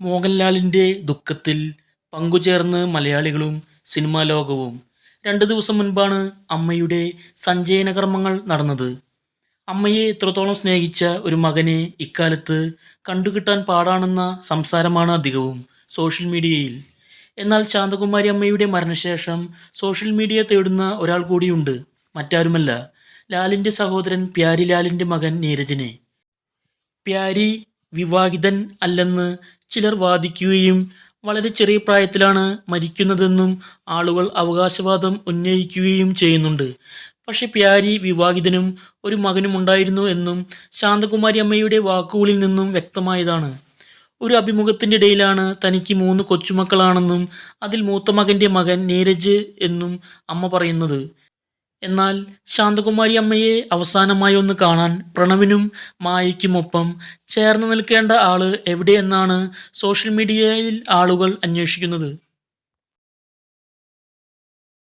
മോഹൻലാലിന്റെ ദുഃഖത്തിൽ പങ്കുചേർന്ന് മലയാളികളും സിനിമാ ലോകവും. രണ്ട് ദിവസം മുൻപാണ് അമ്മയുടെ സഞ്ചയന കർമ്മങ്ങൾ നടന്നത്. അമ്മയെ ഇത്രത്തോളം സ്നേഹിച്ച ഒരു മകനെ ഇക്കാലത്ത് കണ്ടുകിട്ടാൻ പാടാണെന്ന സംസാരമാണ് അധികവും സോഷ്യൽ മീഡിയയിൽ. എന്നാൽ ശാന്തകുമാരി അമ്മയുടെ മരണശേഷം സോഷ്യൽ മീഡിയ തേടുന്ന ഒരാൾ കൂടിയുണ്ട്. മറ്റാരുമല്ല. ലാലിന്റെ സഹോദരൻ പ്യാരി ലാലിന്റെ മകൻ നീരജിനെ. പ്യാരി വിവാഹിതൻ അല്ലെന്ന് ചിലർ വാദിക്കുകയും വളരെ ചെറിയ പ്രായത്തിലാണ് മരിക്കുന്നതെന്നും ആളുകൾ അവകാശവാദം ഉന്നയിക്കുകയും ചെയ്യുന്നുണ്ട്. പക്ഷെ പ്യാരി വിവാഹിതനും ഒരു മകനും ഉണ്ടായിരുന്നു എന്നും ശാന്തകുമാരി അമ്മയുടെ വാക്കുകളിൽ നിന്നും വ്യക്തമായതാണ്. ഒരു അഭിമുഖത്തിന്റെ ഇടയിലാണ് തനിക്ക് മൂന്ന് കൊച്ചുമക്കളാണെന്നും അതിൽ മൂത്ത മകന്റെ മകൻ നീരജ് എന്നും അമ്മ പറയുന്നത്. എന്നാൽ ശാന്തകുമാരി അമ്മയെ അവസാനമായി ഒന്ന് കാണാൻ പ്രണവിനും മായയ്ക്കുമൊപ്പം ചേർന്ന് നിൽക്കേണ്ട ആൾ എവിടെയെന്നാണ് സോഷ്യൽ മീഡിയയിൽ ആളുകൾ അന്വേഷിക്കുന്നത്.